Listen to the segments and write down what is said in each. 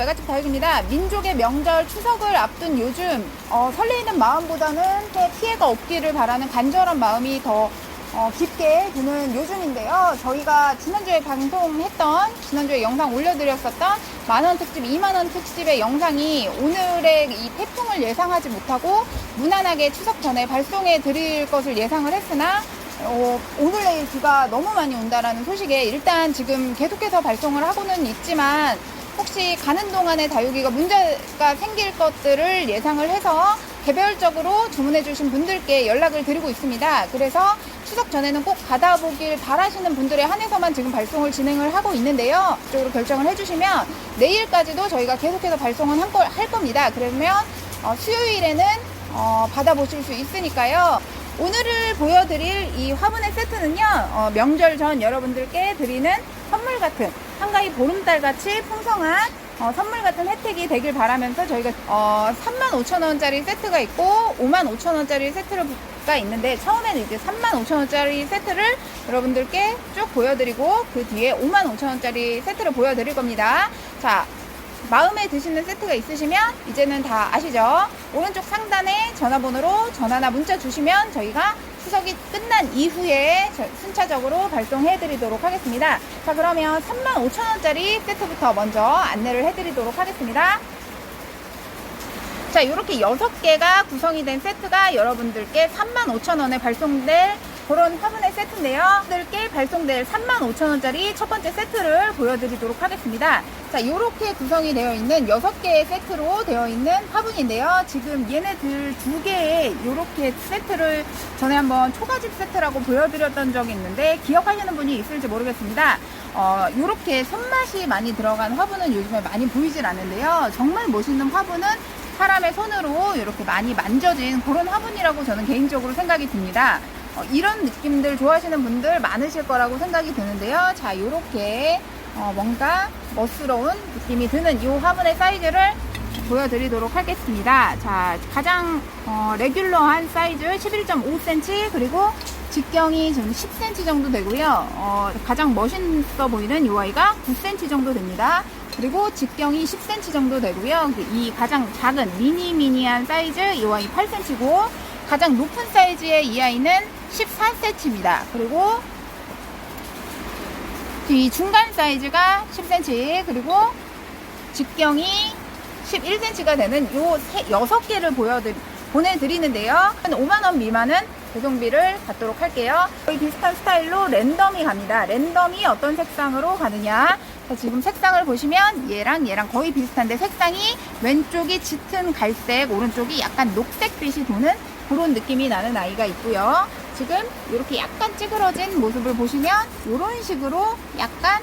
외갓집 다육입니다. 민족의 명절 추석을 앞둔 요즘 어, 설레이는 마음보다는 해 피해가 없기를 바라는 간절한 마음이 더 어, 깊게 드는 요즘인데요. 저희가 지난주에 방송했던 지난주에 영상 올려드렸었던 만원 특집, 2만원 특집의 영상이 오늘의 이 태풍을 예상하지 못하고 무난하게 추석 전에 발송해 드릴 것을 예상을 했으나 어, 오늘 내일 비가 너무 많이 온다라는 소식에 일단 지금 계속해서 발송을 하고는 있지만 혹시 가는 동안에 다육이가 문제가 생길 것들을 예상을 해서 개별적으로 주문해 주신 분들께 연락을 드리고 있습니다. 그래서 추석 전에는 꼭 받아보길 바라시는 분들에 한해서만 지금 발송을 진행을 하고 있는데요. 쪽으로 결정을 해주시면 내일까지도 저희가 계속해서 발송은 할 겁니다. 그러면 어, 수요일에는 어, 받아보실 수 있으니까요. 오늘을 보여드릴 이 화분의 세트는요, 어, 명절 전 여러분들께 드리는 선물 같은, 한가위 보름달 같이 풍성한 어, 선물 같은 혜택이 되길 바라면서 저희가 어, 35,000원짜리 세트가 있고 55,000원짜리 세트가 있는데 처음에는 이제 35,000원짜리 세트를 여러분들께 쭉 보여드리고 그 뒤에 55,000원짜리 세트를 보여드릴 겁니다. 자, 마음에 드시는 세트가 있으시면 이제는 다 아시죠? 오른쪽 상단에 전화번호로 전화나 문자 주시면 저희가 추석이 끝난 이후에 저- 순차적으로 발송해 드리도록 하겠습니다. 자, 그러면 35,000원짜리 세트부터 먼저 안내를 해 드리도록 하겠습니다. 자, 이렇게 6개가 구성이 된 세트가 여러분들께 35,000원에 발송될 그런 화분의 세트인데요. 여러분들께 발송될 35,000원짜리 첫 번째 세트를 보여드리도록 하겠습니다. 자, 이렇게 구성이 되어 있는 6개의 세트로 되어 있는 화분인데요. 지금 얘네들 두 개의 이렇게 세트를 전에 한번 초가집 세트라고 보여드렸던 적이 있는데 기억하시는 분이 있을지 모르겠습니다. 어, 이렇게 손맛이 많이 들어간 화분은 요즘에 많이 보이질 않는데요. 정말 멋있는 화분은 사람의 손으로 이렇게 많이 만져진 그런 화분이라고 저는 개인적으로 생각이 듭니다. 어, 이런 느낌들 좋아하시는 분들 많으실 거라고 생각이 드는데요. 자, 이렇게 어, 뭔가 멋스러운 느낌이 드는 이 화분의 사이즈를 보여드리도록 하겠습니다. 자, 가장 어, 레귤러한 사이즈 11.5cm 그리고 직경이 지금 10cm 정도 되고요. 어, 가장 멋있어 보이는 이 아이가 9cm 정도 됩니다. 그리고 직경이 10cm 정도 되고요. 이 가장 작은 미니미니한 사이즈 이 아이 8cm고 가장 높은 사이즈의 이 아이는 14cm입니다. 그리고 이 중간 사이즈가 10cm 그리고 직경이 11cm가 되는 요 6개를 보여드리, 보내드리는데요. 5만원 미만은 배송비를 받도록 할게요. 거의 비슷한 스타일로 랜덤이 갑니다. 랜덤이 어떤 색상으로 가느냐. 자, 지금 색상을 보시면 얘랑 얘랑 거의 비슷한데 색상이 왼쪽이 짙은 갈색, 오른쪽이 약간 녹색빛이 도는 그런 느낌이 나는 아이가 있고요. 지금 이렇게 약간 찌그러진 모습을 보시면 이런 식으로 약간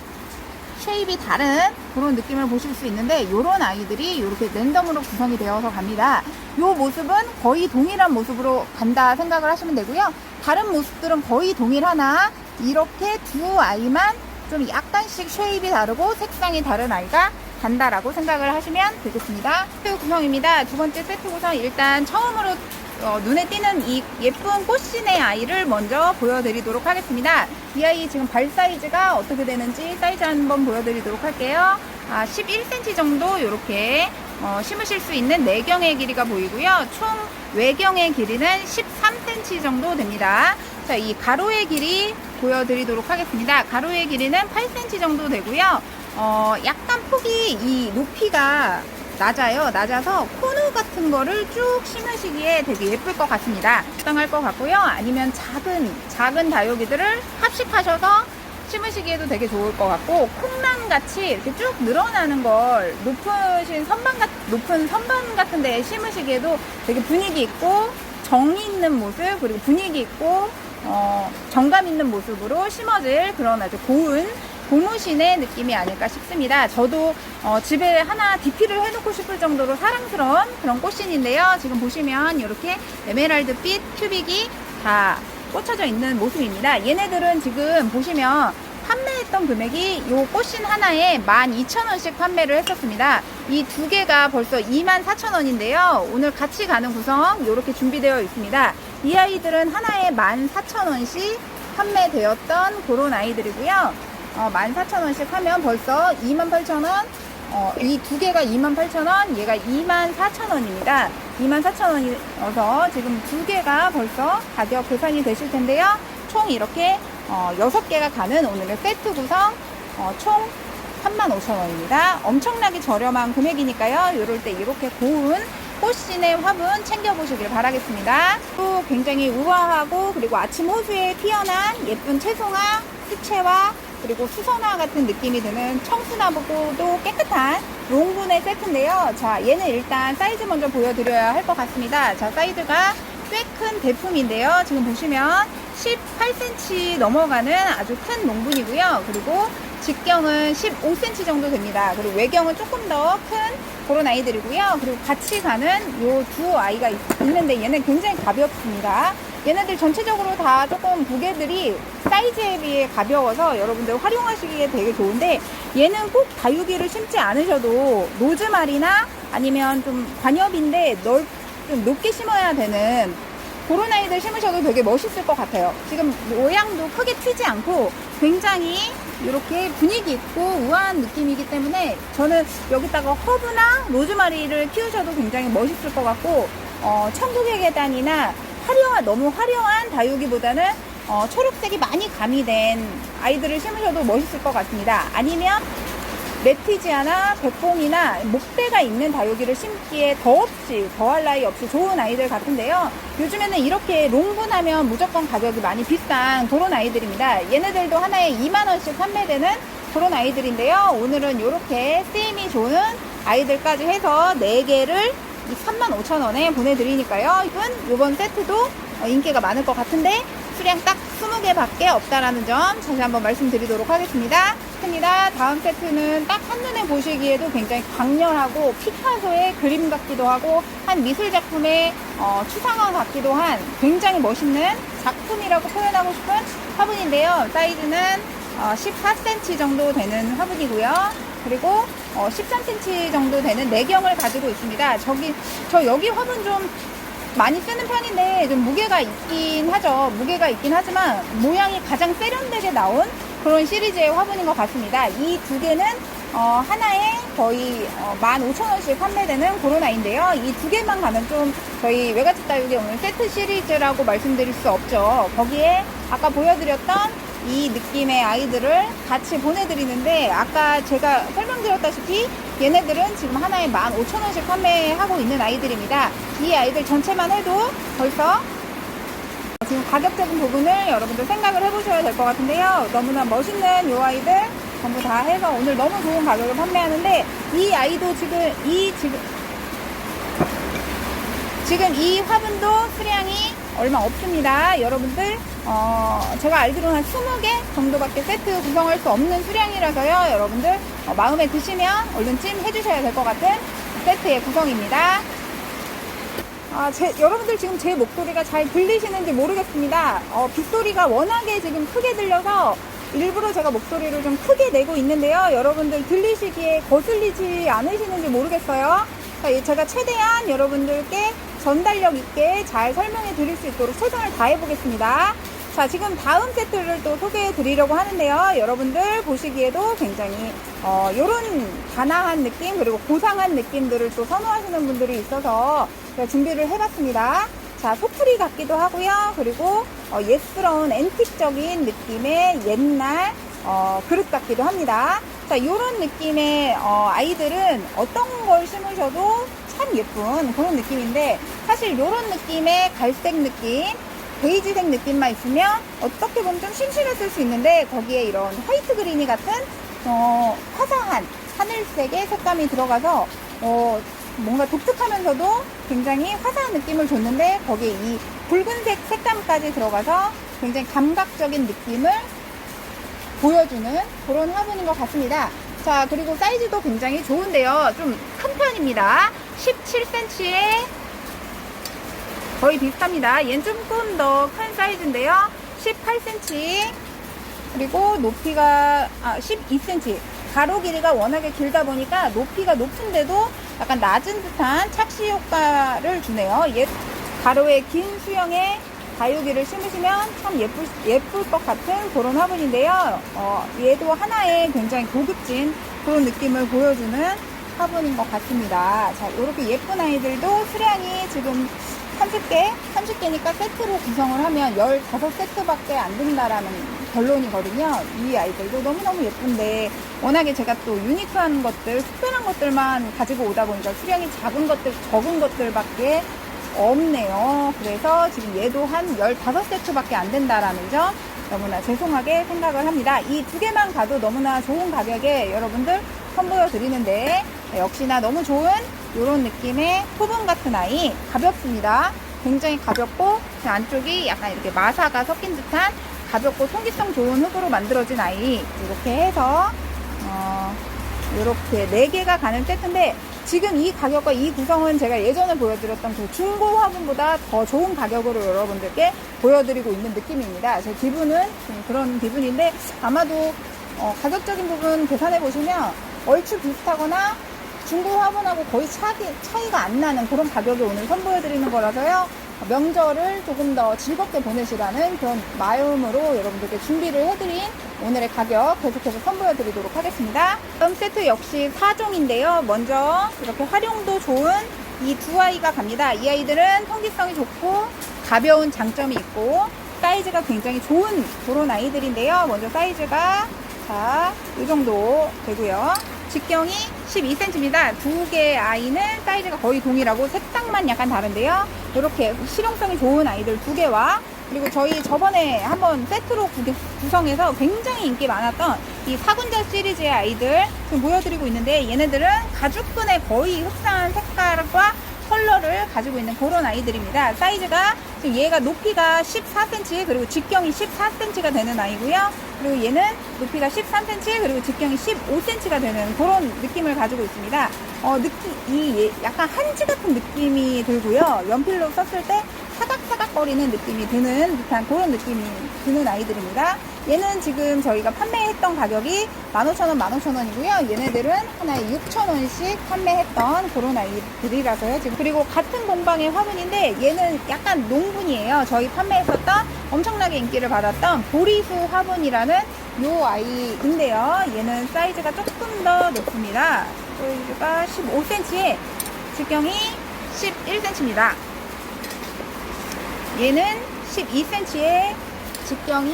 쉐입이 다른 그런 느낌을 보실 수 있는데 이런 아이들이 이렇게 랜덤으로 구성이 되어서 갑니다. 이 모습은 거의 동일한 모습으로 간다 생각을 하시면 되고요. 다른 모습들은 거의 동일하나 이렇게 두 아이만 좀 약간씩 쉐입이 다르고 색상이 다른 아이가 간다라고 생각을 하시면 되겠습니다. 세트 구성입니다. 두 번째 세트 구성 일단 처음으로 어, 눈에 띄는 이 예쁜 꽃신의 아이를 먼저 보여드리도록 하겠습니다. 이 아이 지금 발 사이즈가 어떻게 되는지 사이즈 한번 보여드리도록 할게요. 아, 11cm 정도 이렇게 어, 심으실 수 있는 내경의 길이가 보이고요. 총 외경의 길이는 13cm 정도 됩니다. 자, 이 가로의 길이 보여드리도록 하겠습니다. 가로의 길이는 8cm 정도 되고요. 어, 약간 폭이 이 높이가 낮아요. 낮아서 코너 같은 거를 쭉 심으시기에 되게 예쁠 것 같습니다. 적당할 것 같고요. 아니면 작은 작은 다육이들을 합식하셔서 심으시기에도 되게 좋을 것 같고 콩난 같이 이렇게 쭉 늘어나는 걸 높으신 선반 같 높은 선반 같은 데에 심으시기에도 되게 분위기 있고 정 있는 모습 그리고 분위기 있고 어, 정감 있는 모습으로 심어질 그런 아주 고운 고무신의 느낌이 아닐까 싶습니다. 저도 어, 집에 하나 DP를 해놓고 싶을 정도로 사랑스러운 그런 꽃신인데요. 지금 보시면 이렇게 에메랄드빛 큐빅이 다 꽂혀져 있는 모습입니다. 얘네들은 지금 보시면 판매했던 금액이 요 꽃신 하나에 12,000원씩 판매를 했었습니다. 이 두 개가 벌써 24,000원인데요. 오늘 같이 가는 구성 이렇게 준비되어 있습니다. 이 아이들은 하나에 14,000원씩 판매되었던 그런 아이들이고요. 어, 14,000원씩 하면 벌써 28,000원 어, 이 두 개가 28,000원, 얘가 24,000원입니다. 24,000원이어서 지금 두 개가 벌써 가격 계산이 되실 텐데요. 총 이렇게 어, 6개가 가는 오늘의 세트 구성 어, 총 35,000원입니다. 엄청나게 저렴한 금액이니까요. 이럴 때 이렇게 고운 꽃신의 화분 챙겨보시길 바라겠습니다. 또 굉장히 우아하고 그리고 아침 호수에 피어난 예쁜 채송화, 수채화, 그리고 수선화 같은 느낌이 드는 청순하고도 깨끗한 롱분의 세트인데요. 자, 얘는 일단 사이즈 먼저 보여드려야 할 것 같습니다. 자, 사이즈가 꽤 큰 대품인데요. 지금 보시면 18cm 넘어가는 아주 큰 롱분이고요. 그리고 직경은 15cm 정도 됩니다. 그리고 외경은 조금 더 큰 그런 아이들이고요. 그리고 같이 가는 요 두 아이가 있- 있는데 얘는 굉장히 가볍습니다. 얘네들 전체적으로 다 조금 무게들이 사이즈에 비해 가벼워서 여러분들 활용하시기에 되게 좋은데 얘는 꼭 다육이를 심지 않으셔도 노즈말이나 아니면 좀 관엽인데 넓, 좀 높게 심어야 되는 그런 아이들 심으셔도 되게 멋있을 것 같아요. 지금 모양도 크게 튀지 않고 굉장히 이렇게 분위기 있고 우아한 느낌이기 때문에 저는 여기다가 허브나 로즈마리를 키우셔도 굉장히 멋있을 것 같고 어, 천국의 계단이나 화려한 너무 화려한 다육이보다는 어, 초록색이 많이 가미된 아이들을 심으셔도 멋있을 것 같습니다. 아니면 레티지아나 백봉이나 목대가 있는 다육이를 심기에 더없이 더할 나위 없이 좋은 아이들 같은데요. 요즘에는 이렇게 롱분하면 무조건 가격이 많이 비싼 그런 아이들입니다. 얘네들도 하나에 2만원씩 판매되는 그런 아이들인데요. 오늘은 이렇게 쓰임이 좋은 아이들까지 해서 4개를 35,000원에 보내드리니까요. 이건 이번 세트도 어, 인기가 많을 것 같은데 수량 딱 20개밖에 없다라는 점 다시 한번 말씀드리도록 하겠습니다. 입니다. 다음 세트는 딱 한눈에 보시기에도 굉장히 강렬하고 피카소의 그림 같기도 하고 한 미술 작품의 어, 추상화 같기도 한 굉장히 멋있는 작품이라고 표현하고 싶은 화분인데요. 사이즈는 어, 14cm 정도 되는 화분이고요. 그리고 어, 13cm 정도 되는 내경을 가지고 있습니다. 저기 저 여기 화분 좀 많이 쓰는 편인데 좀 무게가 있긴 하죠. 무게가 있긴 하지만 모양이 가장 세련되게 나온 그런 시리즈의 화분인 것 같습니다. 이 두 개는 어, 하나에 거의 어, 15,000원씩 판매되는 아이인데요. 이 두 개만 가면 좀 저희 외갓집 다육이 오늘 세트 시리즈라고 말씀드릴 수 없죠. 거기에 아까 보여드렸던 이 느낌의 아이들을 같이 보내드리는데 아까 제가 설명드렸다시피 얘네들은 지금 하나에 15,000원씩 판매하고 있는 아이들입니다. 이 아이들 전체만 해도 벌써 지금 가격적인 부분을 여러분들 생각을 해보셔야 될 것 같은데요. 너무나 멋있는 이 아이들 전부 다 해서 오늘 너무 좋은 가격을 판매하는데 이 아이도 지금 이 지금 지금 이 화분도 수량이 얼마 없습니다. 여러분들 어, 제가 알기로는 한 20개 정도밖에 세트 구성할 수 없는 수량이라서요. 여러분들 어, 마음에 드시면 얼른 찜 해주셔야 될 것 같은 세트의 구성입니다. 아, 제, 여러분들 지금 제 목소리가 잘 들리시는지 모르겠습니다. 어, 빗소리가 워낙에 지금 크게 들려서 일부러 제가 목소리를 좀 크게 내고 있는데요. 여러분들 들리시기에 거슬리지 않으시는지 모르겠어요. 제가 최대한 여러분들께 전달력 있게 잘 설명해 드릴 수 있도록 최선을 다해 보겠습니다. 자, 지금 다음 세트를 또 소개해 드리려고 하는데요. 여러분들 보시기에도 굉장히, 어, 요런 단아한 느낌, 그리고 고상한 느낌들을 또 선호하시는 분들이 있어서 준비를 해봤습니다. 자, 소풀이 같기도 하고요. 그리고, 어, 옛스러운 앤틱적인 느낌의 옛날, 어, 그릇 같기도 합니다. 자, 요런 느낌의, 어, 아이들은 어떤 걸 심으셔도 참 예쁜 그런 느낌인데, 사실 요런 느낌의 갈색 느낌, 베이지색 느낌만 있으면 어떻게 보면 좀 심심했을 수 있는데 거기에 이런 화이트 그린이 같은 어, 화사한 하늘색의 색감이 들어가서 어, 뭔가 독특하면서도 굉장히 화사한 느낌을 줬는데 거기에 이 붉은색 색감까지 들어가서 굉장히 감각적인 느낌을 보여주는 그런 화분인 것 같습니다. 자, 그리고 사이즈도 굉장히 좋은데요. 좀 큰 편입니다. 17cm에 거의 비슷합니다. 얘는 조금 더 큰 사이즈인데요. 18cm 그리고 높이가 아, 12cm 가로 길이가 워낙에 길다 보니까 높이가 높은데도 약간 낮은 듯한 착시 효과를 주네요. 얘 가로의 긴 수영에 다육이를 심으시면 참 예쁠, 예쁠 것 같은 그런 화분인데요. 어, 얘도 하나에 굉장히 고급진 그런 느낌을 보여주는 화분인 것 같습니다. 자, 이렇게 예쁜 아이들도 수량이 지금 30개, 30개니까 세트로 구성을 하면 15세트밖에 안 된다라는 결론이거든요. 이 아이들도 너무너무 예쁜데 워낙에 제가 또 유니크한 것들, 특별한 것들만 가지고 오다 보니까 수량이 작은 것들, 적은 것들밖에 없네요. 그래서 지금 얘도 한 15세트밖에 안 된다라는 점 너무나 죄송하게 생각을 합니다. 이 두 개만 가도 너무나 좋은 가격에 여러분들 선보여 드리는데 역시나 너무 좋은 이런 느낌의 토분 같은 아이 가볍습니다. 굉장히 가볍고 그 안쪽이 약간 이렇게 마사가 섞인 듯한 가볍고 통기성 좋은 흙으로 만들어진 아이 이렇게 해서 어, 이렇게 네 개가 가는 세트인데 지금 이 가격과 이 구성은 제가 예전에 보여드렸던 그 중고 화분보다 더 좋은 가격으로 여러분들께 보여드리고 있는 느낌입니다. 제 기분은 좀 그런 기분인데 아마도 어, 가격적인 부분 계산해 보시면 얼추 비슷하거나 중고 화분하고 거의 차이, 차이가 안 나는 그런 가격에 오늘 선보여 드리는 거라서요. 명절을 조금 더 즐겁게 보내시라는 그런 마음으로 여러분들께 준비를 해드린 오늘의 가격 계속해서 선보여 드리도록 하겠습니다. 다음 세트 역시 4종인데요. 먼저 이렇게 활용도 좋은 이 두 아이가 갑니다. 이 아이들은 통기성이 좋고 가벼운 장점이 있고 사이즈가 굉장히 좋은 그런 아이들인데요. 먼저 사이즈가 자, 이 정도 되고요. 직경이 12cm입니다. 두 개의 아이는 사이즈가 거의 동일하고 색상만 약간 다른데요. 이렇게 실용성이 좋은 아이들 두 개와 그리고 저희 저번에 한번 세트로 구- 구성해서 굉장히 인기 많았던 이 사군자 시리즈의 아이들 지금 보여드리고 있는데 얘네들은 가죽끈에 거의 흡사한 색깔과 컬러를 가지고 있는 그런 아이들입니다. 사이즈가 지금 얘가 높이가 14cm 그리고 직경이 14cm가 되는 아이고요. 그리고 얘는 높이가 13cm 그리고 직경이 15cm가 되는 그런 느낌을 가지고 있습니다. 어, 느낌 이 얘- 약간 한지 같은 느낌이 들고요. 연필로 썼을 때 사각사각거리는 느낌이 드는 듯한 그런 느낌이 드는 아이들입니다. 얘는 지금 저희가 판매했던 가격이 15,000원, 15,000원이고요. 얘네들은 하나에 6,000원씩 판매했던 그런 아이들이라서요. 지금 그리고 같은 공방의 화분인데 얘는 약간 농분이에요. 저희 판매했었던 엄청나게 인기를 받았던 보리수 화분이라는 요 아이인데요. 얘는 사이즈가 조금 더 높습니다. 사이즈가 15cm에 직경이 11cm입니다. 얘는 12cm에 직경이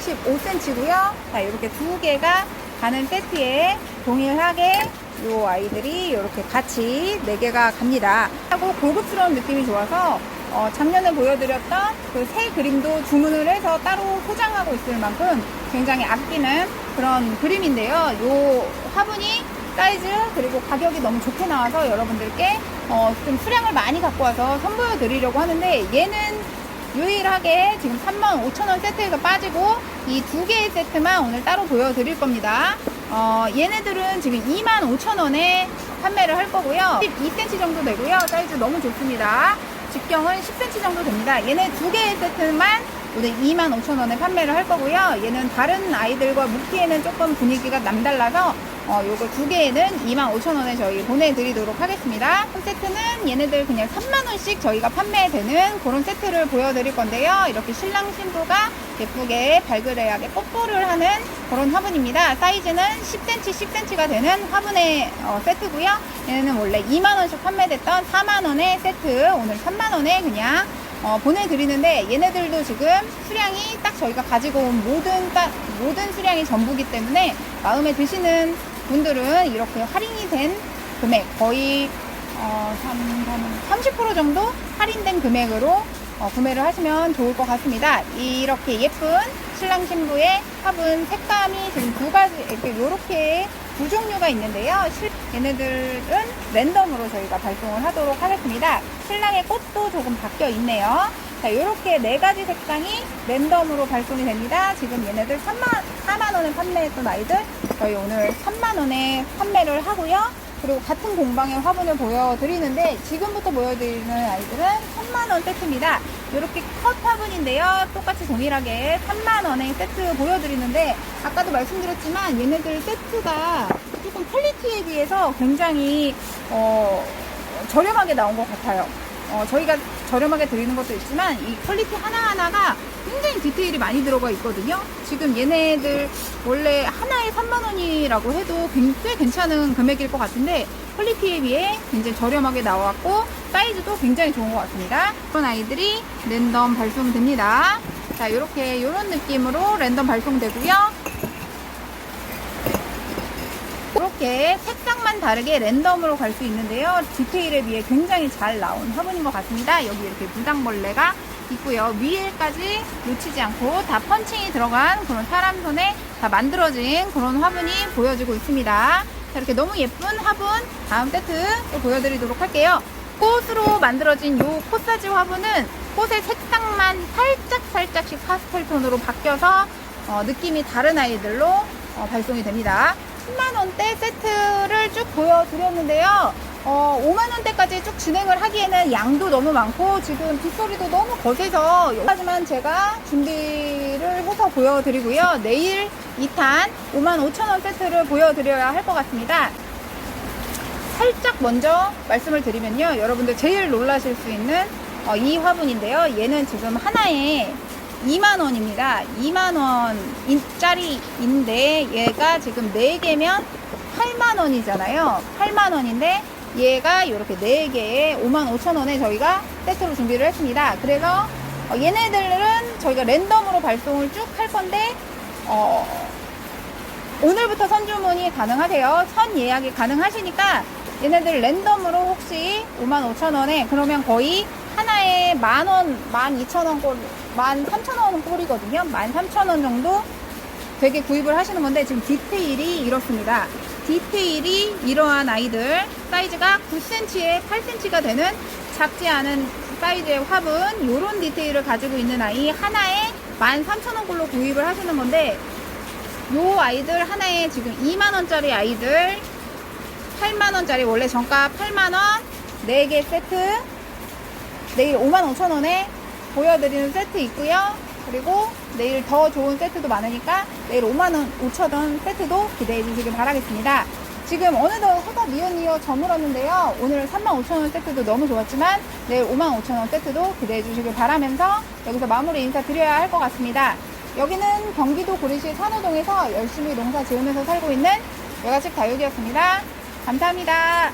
15cm고요. 자, 이렇게 두 개가 가는 세트에 동일하게 이 아이들이 이렇게 같이 네 개가 갑니다. 하고 고급스러운 느낌이 좋아서 어, 작년에 보여드렸던 그 새 그림도 주문을 해서 따로 소장하고 있을 만큼 굉장히 아끼는 그런 그림인데요. 이 화분이 사이즈 그리고 가격이 너무 좋게 나와서 여러분들께 어, 좀 수량을 많이 갖고 와서 선보여 드리려고 하는데 얘는 유일하게 지금 35,000원 세트에서 빠지고 이 두 개의 세트만 오늘 따로 보여드릴 겁니다. 어, 얘네들은 지금 25,000원에 판매를 할 거고요. 12cm 정도 되고요. 사이즈 너무 좋습니다. 직경은 10cm 정도 됩니다. 얘네 두 개의 세트만 오늘 25,000원에 판매를 할 거고요. 얘는 다른 아이들과 묶기에는 조금 분위기가 남달라서 어, 요거 두 개에는 25,000원에 저희 보내드리도록 하겠습니다. 한 세트는 얘네들 그냥 3만원씩 저희가 판매되는 그런 세트를 보여드릴 건데요. 이렇게 신랑 신부가 예쁘게 발그레하게 뽀뽀를 하는 그런 화분입니다. 사이즈는 10cm, 10cm가 되는 화분의 어, 세트고요. 얘는 원래 2만원씩 판매됐던 4만원의 세트, 오늘 3만원에 그냥 어, 보내드리는데 얘네들도 지금 수량이 딱 저희가 가지고 온 모든 따- 모든 수량이 전부기 때문에 마음에 드시는 분들은 이렇게 할인이 된 금액 거의 어, 30% 정도 할인된 금액으로 어, 구매를 하시면 좋을 것 같습니다. 이렇게 예쁜 신랑 신부의 화분 색감이 지금 두 가지 이렇게 요렇게 두 종류가 있는데요. 실- 얘네들은 랜덤으로 저희가 발송을 하도록 하겠습니다. 신랑의 꽃도 조금 바뀌어 있네요. 자, 이렇게 네 가지 색상이 랜덤으로 발송이 됩니다. 지금 얘네들 3만, 4만원에 판매했던 아이들, 저희 오늘 3만원에 판매를 하고요. 그리고 같은 공방의 화분을 보여드리는데, 지금부터 보여드리는 아이들은 3만원 세트입니다. 이렇게 컷 화분인데요. 똑같이 동일하게 3만원의 세트 보여드리는데, 아까도 말씀드렸지만, 얘네들 세트가 조금 퀄리티에 비해서 굉장히, 어, 저렴하게 나온 것 같아요. 어, 저희가 저렴하게 드리는 것도 있지만 이 퀄리티 하나하나가 굉장히 디테일이 많이 들어가 있거든요. 지금 얘네들 원래 하나에 3만원이라고 해도 꽤 괜찮은 금액일 것 같은데 퀄리티에 비해 굉장히 저렴하게 나왔고 사이즈도 굉장히 좋은 것 같습니다. 그런 아이들이 랜덤 발송됩니다. 자, 이렇게 이런 느낌으로 랜덤 발송되고요. 이렇게 색상만 다르게 랜덤으로 갈 수 있는데요. 디테일에 비해 굉장히 잘 나온 화분인 것 같습니다. 여기 이렇게 무당벌레가 있고요. 위에까지 놓치지 않고 다 펀칭이 들어간 그런 사람 손에 다 만들어진 그런 화분이 보여지고 있습니다. 자, 이렇게 너무 예쁜 화분 다음 세트 또 보여드리도록 할게요. 꽃으로 만들어진 요 코사지 화분은 꽃의 색상만 살짝 살짝씩 파스텔 톤으로 바뀌어서 어, 느낌이 다른 아이들로 어, 발송이 됩니다. 10만원대 세트를 쭉 보여드렸는데요. 어, 5만원대까지 쭉 진행을 하기에는 양도 너무 많고 지금 빗소리도 너무 거세서 하지만 제가 준비를 해서 보여드리고요. 내일 2탄 5만 5천원 세트를 보여드려야 할 것 같습니다. 살짝 먼저 말씀을 드리면요. 여러분들 제일 놀라실 수 있는 어, 이 화분인데요. 얘는 지금 하나에 2만 원입니다. 2만 원짜리인데 얘가 지금 4개면 8만 원이잖아요. 8만 원인데 얘가 이렇게 4개에 5만 5천 원에 저희가 세트로 준비를 했습니다. 그래서 어, 얘네들은 저희가 랜덤으로 발송을 쭉 할 건데 어, 오늘부터 선주문이 가능하세요. 선 예약이 가능하시니까 얘네들 랜덤으로 혹시 55,000원에 그러면 거의 하나에 만 원, 만 이천 원 꼴, 만 삼천 원 꼴이거든요. 만 삼천 원 정도 되게 구입을 하시는 건데 지금 디테일이 이렇습니다. 디테일이 이러한 아이들 사이즈가 9cm에 8cm가 되는 작지 않은 사이즈의 화분 이런 디테일을 가지고 있는 아이 하나에 13,000원 꼴로 구입을 하시는 건데 요 아이들 하나에 지금 2만원짜리 아이들 8만원짜리 원래 정가 8만원 4개 세트 내일 5만 5천원에 보여드리는 세트 있고요 그리고 내일 더 좋은 세트도 많으니까 내일 5만 5천원 세트도 기대해 주시길 바라겠습니다 지금 어느덧 해가 니어니어 저물었는데요 오늘 3만 5천원 세트도 너무 좋았지만 내일 5만 5천원 세트도 기대해 주시길 바라면서 여기서 마무리 인사 드려야 할 것 같습니다 여기는 경기도 고리시 산호동에서 열심히 농사 지으면서 살고 있는 외가식 다육이었습니다. 감사합니다.